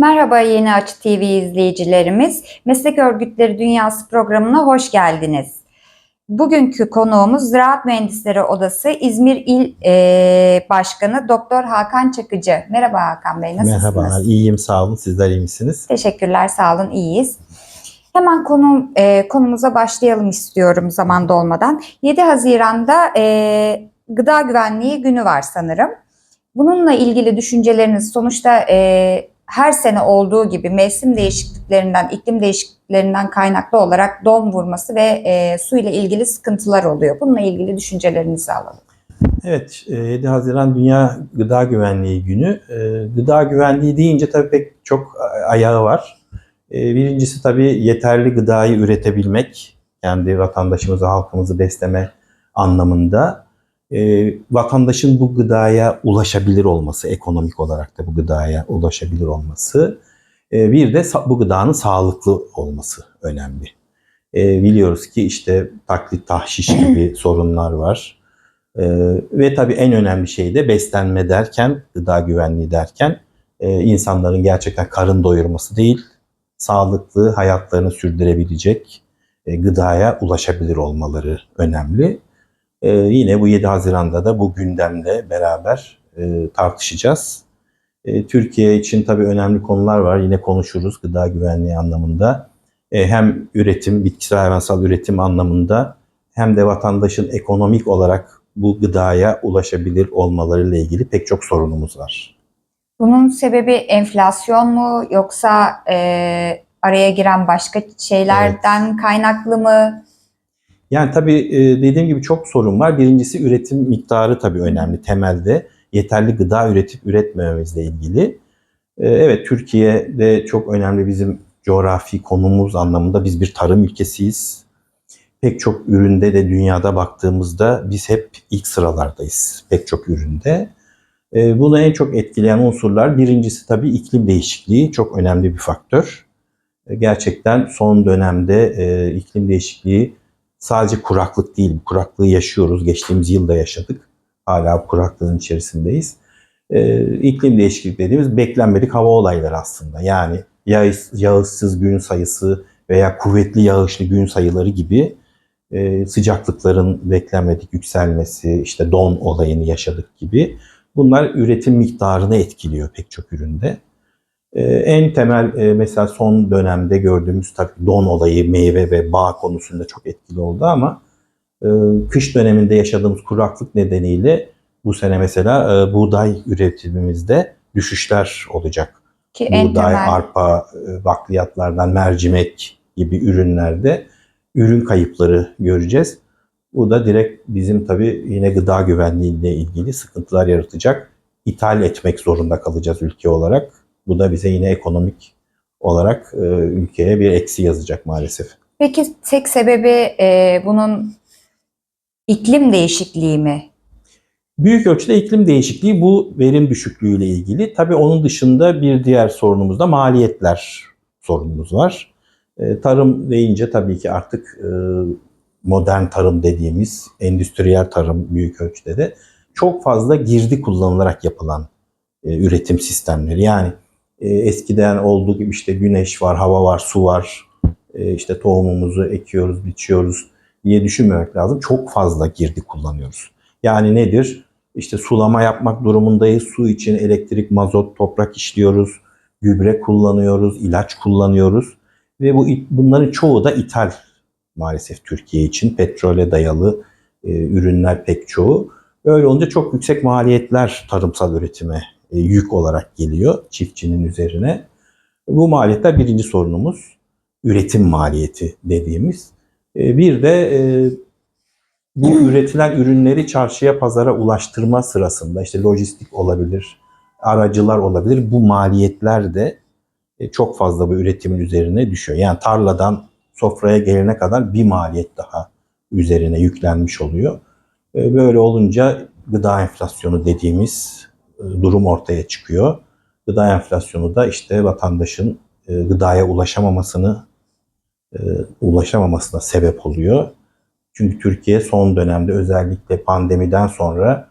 Merhaba Yeni Açı TV izleyicilerimiz. Meslek Örgütleri Dünyası programına hoş geldiniz. Bugünkü konuğumuz Ziraat Mühendisleri Odası İzmir İl e, Başkanı Doktor Hakan Çakıcı. Merhaba Hakan Bey, nasılsınız? Merhaba, iyiyim sağ olun. Sizler iyi misiniz? Teşekkürler, sağ olun, iyiyiz. Hemen konu, e, konumuza başlayalım istiyorum zaman dolmadan. 7 Haziran'da e, Gıda Güvenliği Günü var sanırım. Bununla ilgili düşünceleriniz sonuçta e, her sene olduğu gibi mevsim değişikliklerinden, iklim değişikliklerinden kaynaklı olarak don vurması ve e, su ile ilgili sıkıntılar oluyor. Bununla ilgili düşüncelerinizi alalım. Evet, e, 7 Haziran Dünya Gıda Güvenliği Günü. E, Gıda güvenliği deyince tabii pek çok ayağı var. E, Birincisi tabii yeterli gıdayı üretebilmek, kendi vatandaşımızı, halkımızı besleme anlamında. E, Vatandaşın bu gıdaya ulaşabilir olması, ekonomik olarak da bu gıdaya ulaşabilir olması. E, Bir de bu gıdanın sağlıklı olması önemli. E, Biliyoruz ki işte taklit, tahşiş gibi sorunlar var. Ee, ve tabii en önemli şey de beslenme derken, gıda güvenliği derken e, insanların gerçekten karın doyurması değil, sağlıklı hayatlarını sürdürebilecek e, gıdaya ulaşabilir olmaları önemli. E, yine bu 7 Haziran'da da bu gündemle beraber e, tartışacağız. E, Türkiye için tabii önemli konular var. Yine konuşuruz gıda güvenliği anlamında. E, hem üretim, bitkisel hayvansal üretim anlamında hem de vatandaşın ekonomik olarak bu gıdaya ulaşabilir olmalarıyla ilgili pek çok sorunumuz var. Bunun sebebi enflasyon mu yoksa e, araya giren başka şeylerden kaynaklı mı? Yani tabii e, dediğim gibi çok sorun var. Birincisi üretim miktarı tabii önemli temelde. Yeterli gıda üretip üretmememizle ilgili. E, Evet Türkiye'de çok önemli bizim coğrafi konumuz anlamında biz bir tarım ülkesiyiz. Pek çok üründe de dünyada baktığımızda biz hep ilk sıralardayız pek çok üründe. E, Bunu en çok etkileyen unsurlar birincisi tabii iklim değişikliği çok önemli bir faktör. Gerçekten son dönemde iklim değişikliği sadece kuraklık değil, bu kuraklığı yaşıyoruz. Geçtiğimiz yılda yaşadık. Hala kuraklığın içerisindeyiz. E, iklim değişikliği dediğimiz beklenmedik hava olayları aslında. Yani yağış, yağışsız gün sayısı veya kuvvetli yağışlı gün sayıları gibi e, sıcaklıkların beklenmedik yükselmesi, işte don olayını yaşadık gibi bunlar üretim miktarını etkiliyor pek çok üründe. Ee, en temel e, mesela son dönemde gördüğümüz tabii don olayı meyve ve bağ konusunda çok etkili oldu ama e, kış döneminde yaşadığımız kuraklık nedeniyle bu sene mesela e, buğday üretimimizde düşüşler olacak. Ki en Buğday, temel arpa, e, bakliyatlardan mercimek gibi ürünlerde ürün kayıpları göreceğiz. Bu da direkt bizim tabii yine gıda güvenliğiyle ilgili sıkıntılar yaratacak. İthal etmek zorunda kalacağız ülke olarak. Bu da bize yine ekonomik olarak e, ülkeye bir eksi yazacak maalesef. Peki tek sebebi e, bunun iklim değişikliği mi? Büyük ölçüde iklim değişikliği bu verim düşüklüğüyle ilgili. Tabii onun dışında bir diğer sorunumuz da maliyetler sorunumuz var. E, tarım deyince tabii ki artık e, modern tarım dediğimiz endüstriyel tarım büyük ölçüde de çok fazla girdi kullanılarak yapılan e, üretim sistemleri. Yani e, eskiden olduğu gibi işte güneş var, hava var, su var. E, işte tohumumuzu ekiyoruz, biçiyoruz diye düşünmemek lazım. Çok fazla girdi kullanıyoruz. Yani nedir? İşte sulama yapmak durumundayız. Su için elektrik, mazot, toprak işliyoruz. Gübre kullanıyoruz, ilaç kullanıyoruz. Ve bu bunların çoğu da ithal maalesef Türkiye için. Petrole dayalı e, ürünler pek çoğu. Öyle olunca çok yüksek maliyetler tarımsal üretime yük olarak geliyor çiftçinin üzerine. Bu maliyetler birinci sorunumuz. Üretim maliyeti dediğimiz. E, bir de e, bu üretilen ürünleri çarşıya pazara ulaştırma sırasında işte lojistik olabilir, aracılar olabilir. Bu maliyetler de e, çok fazla bu üretimin üzerine düşüyor. Yani tarladan sofraya gelene kadar bir maliyet daha üzerine yüklenmiş oluyor. E, Böyle olunca gıda enflasyonu dediğimiz e, durum ortaya çıkıyor. Gıda enflasyonu da işte vatandaşın e, gıdaya ulaşamamasını e, ulaşamamasına sebep oluyor. Çünkü Türkiye son dönemde özellikle pandemiden sonra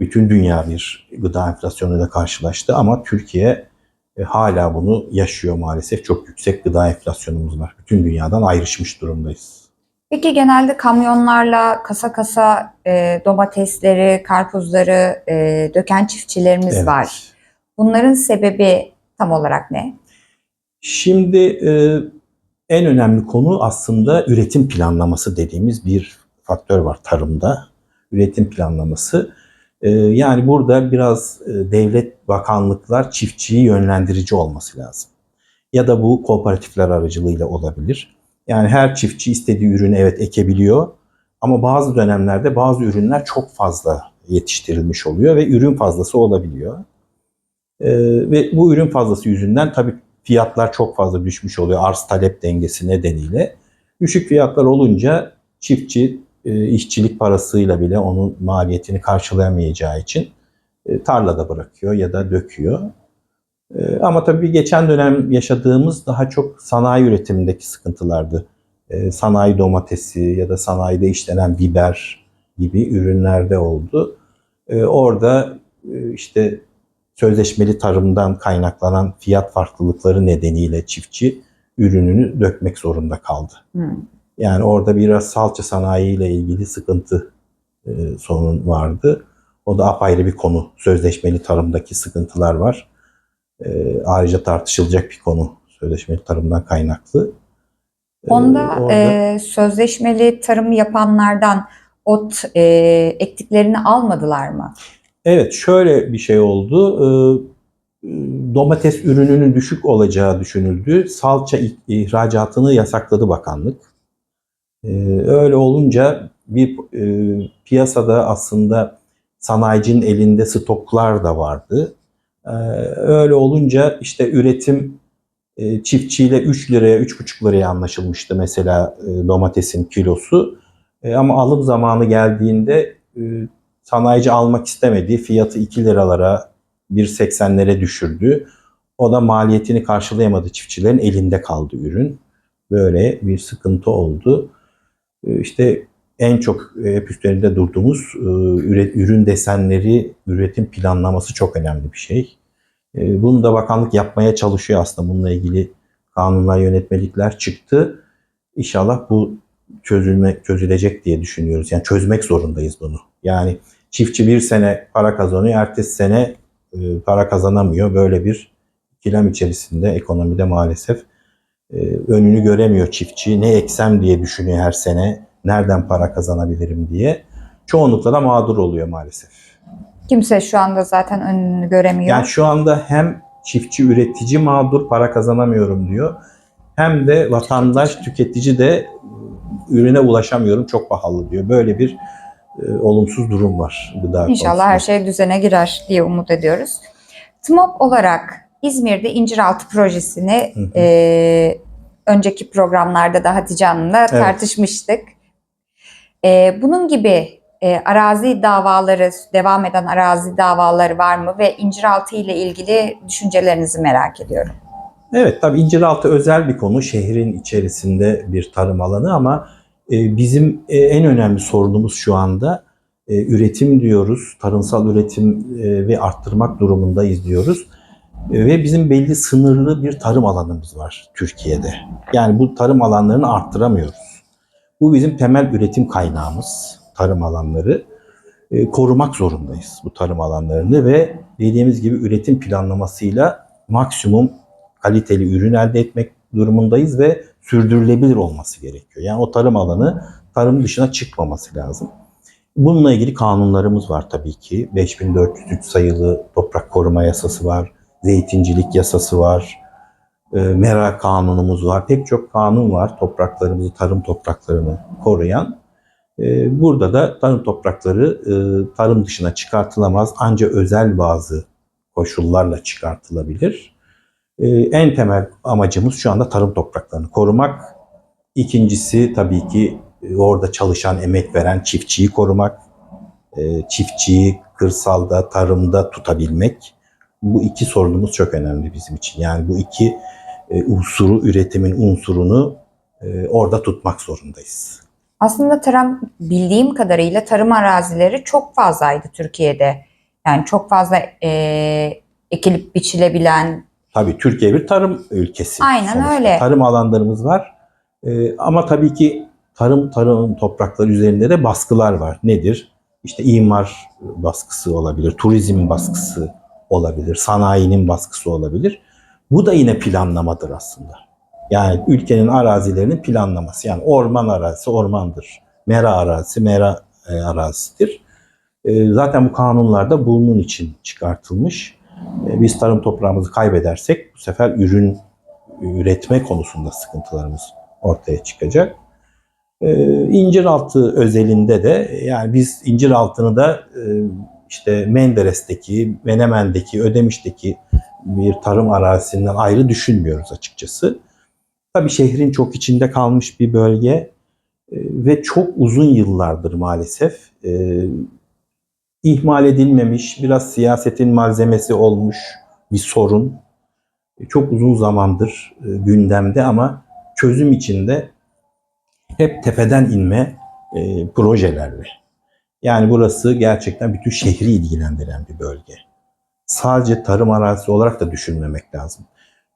bütün dünya bir gıda enflasyonuyla karşılaştı ama Türkiye e, hala bunu yaşıyor maalesef. Çok yüksek gıda enflasyonumuz var. Bütün dünyadan ayrışmış durumdayız. Peki genelde kamyonlarla kasa kasa e, domatesleri, karpuzları e, döken çiftçilerimiz Evet. var. Bunların sebebi tam olarak ne? Şimdi e, en önemli konu aslında üretim planlaması dediğimiz bir faktör var tarımda. Üretim planlaması. E, yani burada biraz e, devlet bakanlıklar çiftçiyi yönlendirici olması lazım. Ya da bu kooperatifler aracılığıyla olabilir. Yani her çiftçi istediği ürünü evet ekebiliyor ama bazı dönemlerde bazı ürünler çok fazla yetiştirilmiş oluyor ve ürün fazlası olabiliyor. E, ve bu ürün fazlası yüzünden tabii fiyatlar çok fazla düşmüş oluyor arz talep dengesi nedeniyle. Düşük fiyatlar olunca çiftçi e, işçilik parasıyla bile onun maliyetini karşılayamayacağı için e, tarlada bırakıyor ya da döküyor. E, ama tabii geçen dönem yaşadığımız daha çok sanayi üretimindeki sıkıntılardı. E, sanayi domatesi ya da sanayide işlenen biber gibi ürünlerde oldu. E, orada e, işte sözleşmeli tarımdan kaynaklanan fiyat farklılıkları nedeniyle çiftçi ürününü dökmek zorunda kaldı. Hmm. Yani orada biraz salça sanayi ile ilgili sıkıntı e, sorun vardı. O da apayrı bir konu. Sözleşmeli tarımdaki sıkıntılar var. E, ayrıca tartışılacak bir konu. Sözleşmeli tarımdan kaynaklı. E, Onda orada- e, sözleşmeli tarım yapanlardan ot e, ektiklerini almadılar mı? Evet şöyle bir şey oldu. Ee, Domates ürününün düşük olacağı düşünüldü. Salça ih- ihracatını yasakladı bakanlık. Ee, Öyle olunca bir e, piyasada aslında sanayicinin elinde stoklar da vardı. Ee, Öyle olunca işte üretim e, çiftçiyle 3 liraya 3,5 liraya anlaşılmıştı mesela e, domatesin kilosu. E, Ama alım zamanı geldiğinde sanayici almak istemediği fiyatı 2 liralara 1.80'lere düşürdü. O da maliyetini karşılayamadı çiftçilerin elinde kaldı ürün. Böyle bir sıkıntı oldu. İşte en çok e, hep üstlerinde durduğumuz e, ürün desenleri, üretim planlaması çok önemli bir şey. E, Bunu da bakanlık yapmaya çalışıyor aslında. Bununla ilgili kanunlar, yönetmelikler çıktı. İnşallah bu çözülmek çözülecek diye düşünüyoruz. Yani çözmek zorundayız bunu. Yani çiftçi bir sene para kazanıyor, ertesi sene para kazanamıyor. Böyle bir ikilem içerisinde ekonomide maalesef önünü göremiyor çiftçi. Ne eksem diye düşünüyor her sene. Nereden para kazanabilirim diye. Çoğunlukla da mağdur oluyor maalesef. Kimse şu anda zaten önünü göremiyor. Yani şu anda hem çiftçi üretici mağdur para kazanamıyorum diyor. Hem de vatandaş tüketici de e, ürüne ulaşamıyorum çok pahalı diyor. Böyle bir e, olumsuz durum var gıda İnşallah konusunda. her şey düzene girer diye umut ediyoruz. TMOP olarak İzmir'de İnciraltı projesini Hı hı. e, önceki programlarda da Hatice Hanım'la Evet. tartışmıştık. E, bunun gibi e, arazi davaları, devam eden arazi davaları var mı ve İnciraltı ile ilgili düşüncelerinizi merak ediyorum. Evet tabii İnciraltı özel bir konu. Şehrin içerisinde bir tarım alanı ama e, bizim e, en önemli sorunumuz şu anda e, üretim diyoruz. Tarımsal üretim e, ve arttırmak durumundayız diyoruz. E, Ve bizim belli sınırlı bir tarım alanımız var Türkiye'de. Yani bu tarım alanlarını arttıramıyoruz. Bu bizim temel üretim kaynağımız, tarım alanları. E, korumak zorundayız bu tarım alanlarını ve dediğimiz gibi üretim planlamasıyla maksimum kaliteli ürün elde etmek durumundayız ve sürdürülebilir olması gerekiyor. Yani o tarım alanı tarım dışına çıkmaması lazım. Bununla ilgili kanunlarımız var tabii ki. 5403 sayılı toprak koruma yasası var, zeytincilik yasası var, mera kanunumuz var. Pek çok kanun var topraklarımızı, tarım topraklarını koruyan. E, Burada da tarım toprakları e, tarım dışına çıkartılamaz ancak özel bazı koşullarla çıkartılabilir. En temel amacımız şu anda tarım topraklarını korumak. İkincisi tabii ki e, orada çalışan, emek veren çiftçiyi korumak. Çiftçiyi kırsalda, tarımda tutabilmek. Bu iki sorunumuz çok önemli bizim için. Yani bu iki e, unsuru, üretimin unsurunu e, orada tutmak zorundayız. Aslında tarım bildiğim kadarıyla tarım arazileri çok fazlaydı Türkiye'de. Yani çok fazla e, ekilip biçilebilen Tabii Türkiye bir tarım ülkesi. Aynen sonuçta. öyle. Tarım alanlarımız var. Ee, ama tabii ki tarım tarım toprakları üzerinde de baskılar var. Nedir? İşte imar baskısı olabilir, turizm baskısı olabilir, sanayinin baskısı olabilir. Bu da yine planlamadır aslında. Yani ülkenin arazilerinin planlaması. Yani orman arazisi ormandır. Mera arazisi mera e, arazisidir. E, zaten bu kanunlarda bunun için çıkartılmış. E, biz tarım toprağımızı kaybedersek bu sefer ürün üretme konusunda sıkıntılarımız ortaya çıkacak. E, incir altı özelinde de yani biz incir altını da e, işte Menderes'teki, Menemen'deki, Ödemiş'teki bir tarım arazisinden ayrı düşünmüyoruz açıkçası. Tabii şehrin çok içinde kalmış bir bölge e, ve çok uzun yıllardır maalesef e, ihmal edilmemiş, biraz siyasetin malzemesi olmuş bir sorun. E, Çok uzun zamandır gündemde ama çözüm içinde hep tepeden inme projelerle. Yani burası gerçekten bütün şehri ilgilendiren bir bölge. Sadece tarım arazisi olarak da düşünmemek lazım.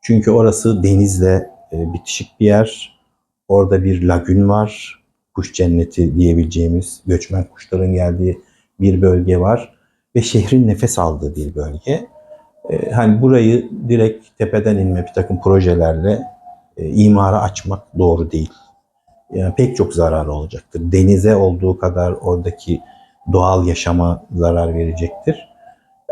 Çünkü orası denizle e, bitişik bir yer. Orada bir lagün var. Kuş cenneti diyebileceğimiz göçmen kuşların geldiği bir bölge var. Ve şehrin nefes aldığı bir bölge. E, hani burayı direkt tepeden inme bir takım projelerle e, imara açmak doğru değil. Yani pek çok zararı olacaktır. Denize olduğu kadar oradaki doğal yaşama zarar verecektir.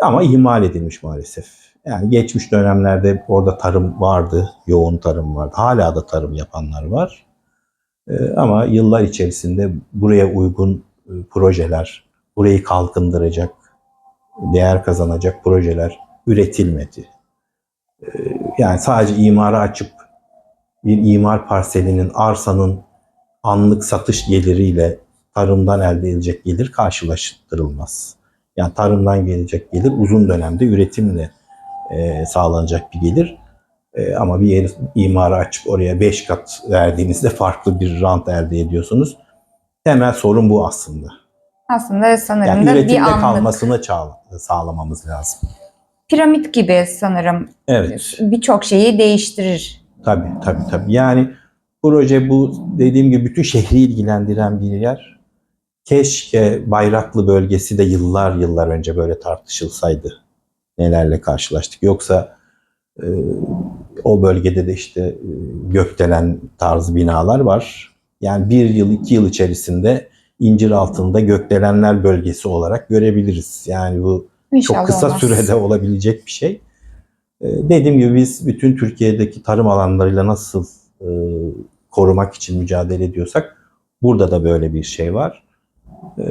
Ama ihmal edilmiş maalesef. Yani geçmiş dönemlerde orada tarım vardı, yoğun tarım vardı. Hala da tarım yapanlar var. Ee, ama yıllar içerisinde buraya uygun e, projeler, burayı kalkındıracak, değer kazanacak projeler üretilmedi. Ee, yani sadece imara açıp bir imar parselinin, arsanın anlık satış geliriyle tarımdan elde edilecek gelir karşılaştırılmaz. Yani tarımdan gelecek gelir uzun dönemde üretimle e, sağlanacak bir gelir. E, ama bir yeri imara açıp oraya 5 kat verdiğinizde farklı bir rant elde ediyorsunuz. Temel sorun bu aslında. Aslında sanırım Yani da bir üretimde anlık kalmasını sağlamamız lazım. piramit gibi sanırım Evet. birçok şeyi değiştirir. Tabii tabii tabii. Yani proje bu dediğim gibi bütün şehri ilgilendiren bir yer. Keşke Bayraklı bölgesi de yıllar yıllar önce böyle tartışılsaydı. Nelerle karşılaştık. Yoksa e, o bölgede de işte e, gökdelen tarzı binalar var. Yani bir yıl iki yıl içerisinde incir altında gökdelenler bölgesi olarak görebiliriz. Yani bu İnşallah çok kısa olmaz. sürede olabilecek bir şey. Ee, Dediğim gibi biz bütün Türkiye'deki tarım alanlarıyla nasıl e, korumak için mücadele ediyorsak burada da böyle bir şey var. Ee,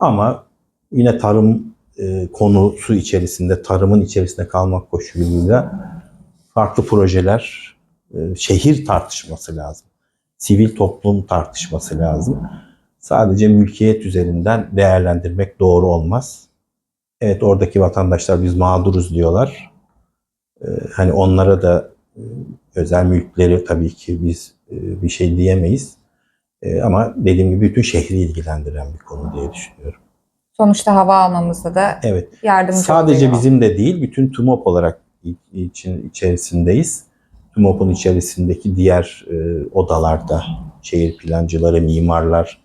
ama yine tarım e, konusu içerisinde, tarımın içerisinde kalmak koşuluyla farklı projeler, e, şehir tartışması lazım. Sivil toplum tartışması lazım. Sadece mülkiyet üzerinden değerlendirmek doğru olmaz. Evet oradaki vatandaşlar biz mağduruz diyorlar. Ee, hani onlara da e, özel mülkleri tabii ki biz bir şey diyemeyiz. E, ama dediğim gibi bütün şehri ilgilendiren bir konu diye düşünüyorum. Sonuçta hava almamızda da Evet. yardımcı Sadece oluyor. bizim de değil, bütün TUMOP olarak için içerisindeyiz. TUMOP'un içerisindeki diğer e, odalarda şehir plancıları, mimarlar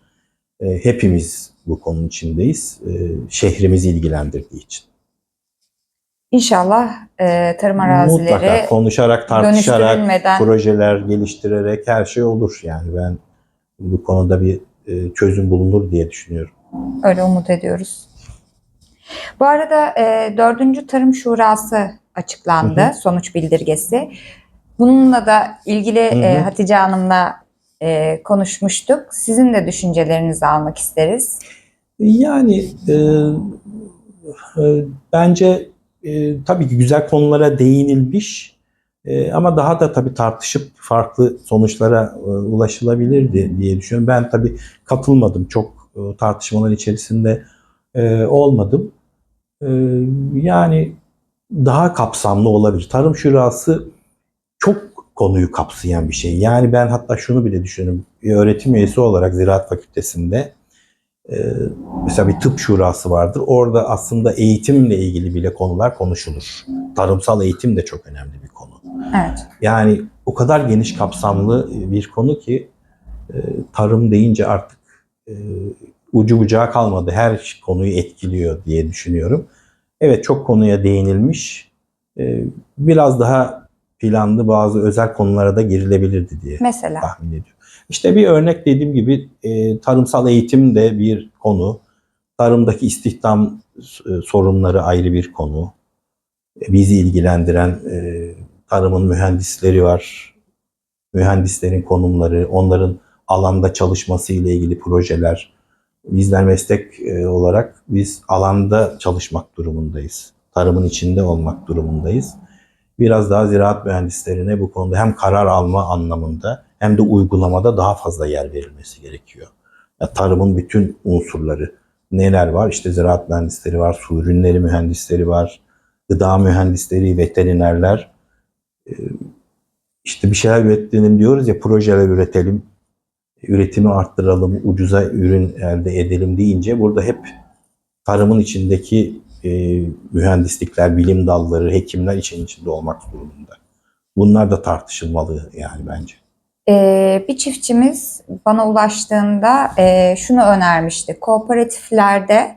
e, hepimiz bu konunun içindeyiz. E, şehrimizi ilgilendirdiği için. İnşallah e, tarım Mutlaka arazileri konuşarak, tartışarak, projeler geliştirerek her şey olur. Yani ben bu konuda bir e, çözüm bulunur diye düşünüyorum. öyle umut ediyoruz. Bu arada e, 4. Tarım Şurası açıklandı. Hı Sonuç bildirgesi. Bununla da ilgili Hı hı. e, Hatice Hanım'la e, konuşmuştuk. Sizin de düşüncelerinizi almak isteriz. Yani e, e, bence e, tabii ki güzel konulara değinilmiş E, ama daha da tabii tartışıp farklı sonuçlara e, ulaşılabilirdi diye düşünüyorum. Ben tabii katılmadım. Çok e, tartışmalar içerisinde e, olmadım. E, yani daha kapsamlı olabilir. Tarım Şurası çok konuyu kapsayan bir şey. Yani ben hatta şunu bile düşünüyorum. Bir öğretim üyesi olarak Ziraat Fakültesi'nde Ee, mesela bir tıp şurası vardır. Orada aslında eğitimle ilgili bile konular konuşulur. Tarımsal eğitim de çok önemli bir konu. Evet. Yani o kadar geniş kapsamlı bir konu ki e, tarım deyince artık e, ucu bucağı kalmadı. Her konuyu etkiliyor diye düşünüyorum. Evet çok konuya değinilmiş. E, biraz daha planlı bazı özel konulara da girilebilirdi diye Mesela. tahmin ediyorum. İşte bir örnek dediğim gibi e, tarımsal eğitim de bir konu. Tarımdaki istihdam e, sorunları ayrı bir konu. E, bizi ilgilendiren e, tarımın mühendisleri var. Mühendislerin konumları, onların alanda çalışması ile ilgili projeler. Bizler meslek e, olarak biz alanda çalışmak durumundayız. Tarımın içinde olmak durumundayız. Biraz daha ziraat mühendislerine bu konuda hem karar alma anlamında hem de uygulamada daha fazla yer verilmesi gerekiyor. Ya tarımın bütün unsurları neler var? İşte ziraat mühendisleri var, su ürünleri mühendisleri var, gıda mühendisleri, veterinerler. İşte bir şeyler üretelim diyoruz ya projeler üretelim, üretimi arttıralım, ucuza ürün elde edelim deyince burada hep tarımın içindeki e, mühendislikler, bilim dalları, hekimler için içinde olmak durumunda. Bunlar da tartışılmalı yani bence. Ee, bir çiftçimiz bana ulaştığında e, şunu önermişti. Kooperatiflerde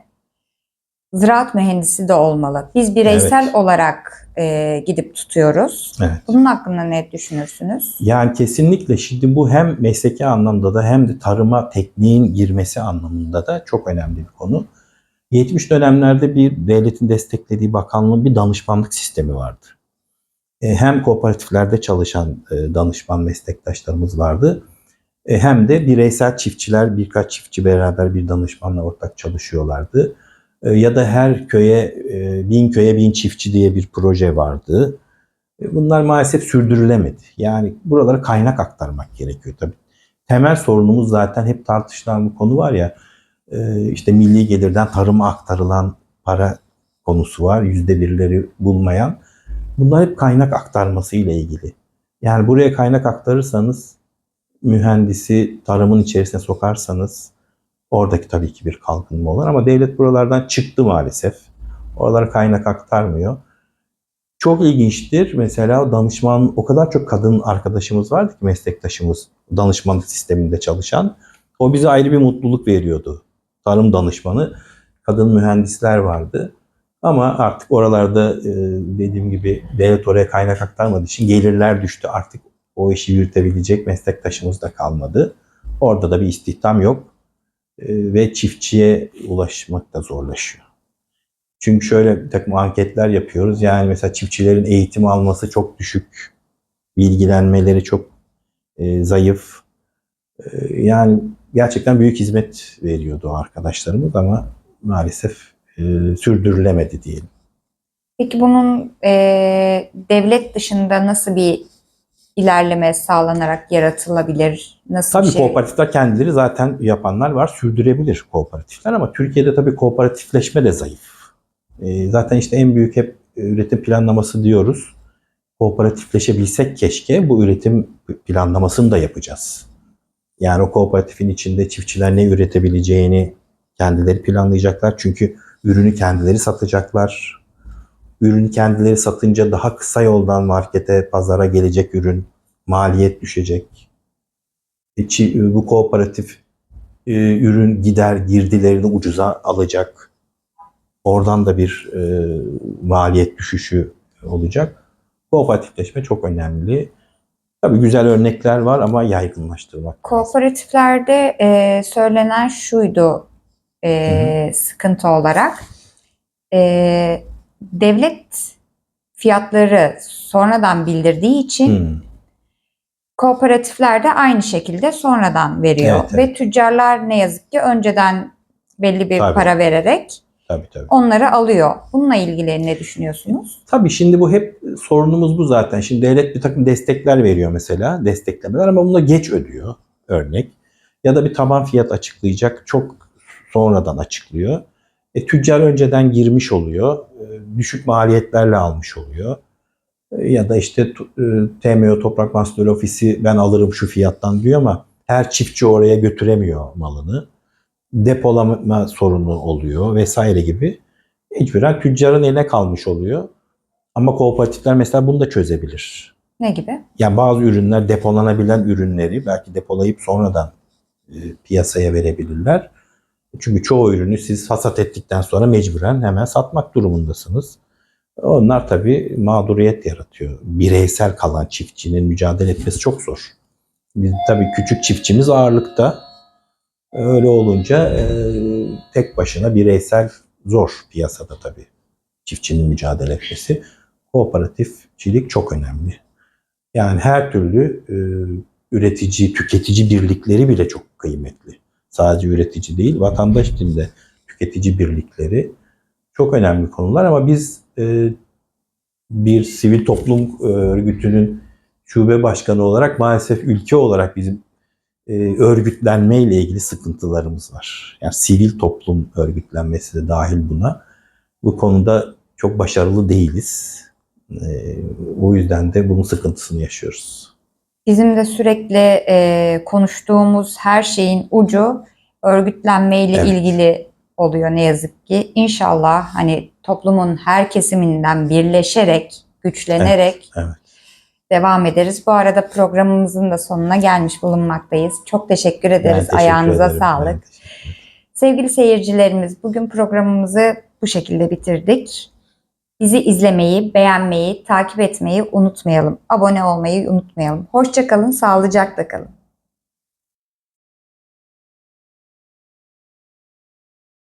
ziraat mühendisi de olmalı. Biz bireysel Evet. olarak e, gidip tutuyoruz. Evet. Bunun hakkında ne düşünürsünüz? Yani kesinlikle şimdi bu hem mesleki anlamda da hem de tarıma tekniğin girmesi anlamında da çok önemli bir konu. 70 dönemlerde bir devletin desteklediği bakanlığın bir danışmanlık sistemi vardı. E, Hem kooperatiflerde çalışan e, danışman meslektaşlarımız vardı. E, Hem de bireysel çiftçiler birkaç çiftçi beraber bir danışmanla ortak çalışıyorlardı. E, Ya da her köye e, bin köye bin çiftçi diye bir proje vardı. E, Bunlar maalesef sürdürülemedi. Yani buralara kaynak aktarmak gerekiyor tabii. Temel sorunumuz zaten hep tartışılan bir konu var ya işte milli gelirden tarıma aktarılan para konusu var. Yüzde birleri bulmayan. Bunlar hep kaynak aktarması ile ilgili. Yani buraya kaynak aktarırsanız mühendisi tarımın içerisine sokarsanız oradaki tabii ki bir kalkınma olur ama devlet buralardan çıktı maalesef. Oralara kaynak aktarmıyor. Çok ilginçtir. Mesela danışman o kadar çok kadın arkadaşımız vardı ki meslektaşımız danışmanlık sisteminde çalışan. O bize ayrı bir mutluluk veriyordu. Tarım danışmanı kadın mühendisler vardı. Ama artık oralarda e, dediğim gibi devlet oraya kaynak aktarmadığı için gelirler düştü. Artık o işi yürütebilecek meslektaşımız da kalmadı. Orada da bir istihdam yok ve çiftçiye ulaşmak da zorlaşıyor. Çünkü şöyle bir takım anketler yapıyoruz. Yani mesela çiftçilerin eğitim alması çok düşük. Bilgilenmeleri çok e, zayıf. E, yani gerçekten büyük hizmet veriyordu arkadaşlarımız ama maalesef e, sürdürülemedi diyelim. Peki bunun e, devlet dışında nasıl bir ilerleme sağlanarak yaratılabilir? Nasıl Tabii bir şey? kooperatifler kendileri zaten yapanlar var. Sürdürebilir kooperatifler ama Türkiye'de tabii kooperatifleşme de zayıf. E, zaten işte en büyük hep üretim planlaması diyoruz. Kooperatifleşebilsek keşke bu üretim planlamasını da yapacağız. Yani o kooperatifin içinde çiftçiler ne üretebileceğini kendileri planlayacaklar. Çünkü ürünü kendileri satacaklar. Ürünü kendileri satınca daha kısa yoldan markete, pazara gelecek ürün, maliyet düşecek. E, bu kooperatif e, ürün gider girdilerini ucuza alacak. Oradan da bir e, maliyet düşüşü olacak. Kooperatifleşme çok önemli. Tabii güzel örnekler var ama yaygınlaştırmak. Kooperatiflerde e, söylenen şuydu e, sıkıntı olarak. E, devlet fiyatları sonradan bildirdiği için Hmm. kooperatifler de aynı şekilde sonradan veriyor. Evet, evet. Ve tüccarlar ne yazık ki önceden belli bir Tabii. para vererek Tabii tabii. onları alıyor. Bununla ilgili ne düşünüyorsunuz? Tabii şimdi bu hep sorunumuz bu zaten. Şimdi devlet bir takım destekler veriyor mesela, desteklemeler ama bunu da geç ödüyor örnek. Ya da bir taban fiyat açıklayacak, çok sonradan açıklıyor. E, tüccar önceden girmiş oluyor, e, düşük maliyetlerle almış oluyor. E, ya da işte e, TMO Toprak Mahsulleri Ofisi ben alırım şu fiyattan diyor ama her çiftçi oraya götüremiyor malını. depolama sorunu oluyor vesaire gibi mecburen tüccarın eline kalmış oluyor. Ama kooperatifler mesela bunu da çözebilir. Ne gibi? Yani bazı ürünler depolanabilen ürünleri belki depolayıp sonradan e, piyasaya verebilirler. Çünkü çoğu ürünü siz hasat ettikten sonra mecburen hemen satmak durumundasınız. Onlar tabii mağduriyet yaratıyor. Bireysel kalan çiftçinin mücadele etmesi çok zor. Biz tabii küçük çiftçimiz ağırlıkta. Öyle olunca e, tek başına bireysel zor piyasada tabii çiftçinin mücadele etmesi. Kooperatifçilik çok önemli. Yani her türlü e, üretici, tüketici birlikleri bile çok kıymetli. Sadece üretici değil, vatandaş için de tüketici birlikleri çok önemli konular ama biz e, bir sivil toplum e, örgütünün şube başkanı olarak maalesef ülke olarak bizim e, örgütlenme ile ilgili sıkıntılarımız var. Yani sivil toplum örgütlenmesi de dahil buna. Bu konuda çok başarılı değiliz. E, o yüzden de bunun sıkıntısını yaşıyoruz. Bizim de sürekli e, konuştuğumuz her şeyin ucu örgütlenmeyle Evet. ilgili oluyor ne yazık ki. İnşallah hani toplumun her kesiminden birleşerek, güçlenerek Evet, evet. devam ederiz. Bu arada programımızın da sonuna gelmiş bulunmaktayız. Çok teşekkür Ben ederiz. teşekkür Ayağınıza ederim. sağlık. Sevgili seyircilerimiz bugün programımızı bu şekilde bitirdik. Bizi izlemeyi, beğenmeyi, takip etmeyi unutmayalım. Abone olmayı unutmayalım. Hoşçakalın, sağlıcakla kalın.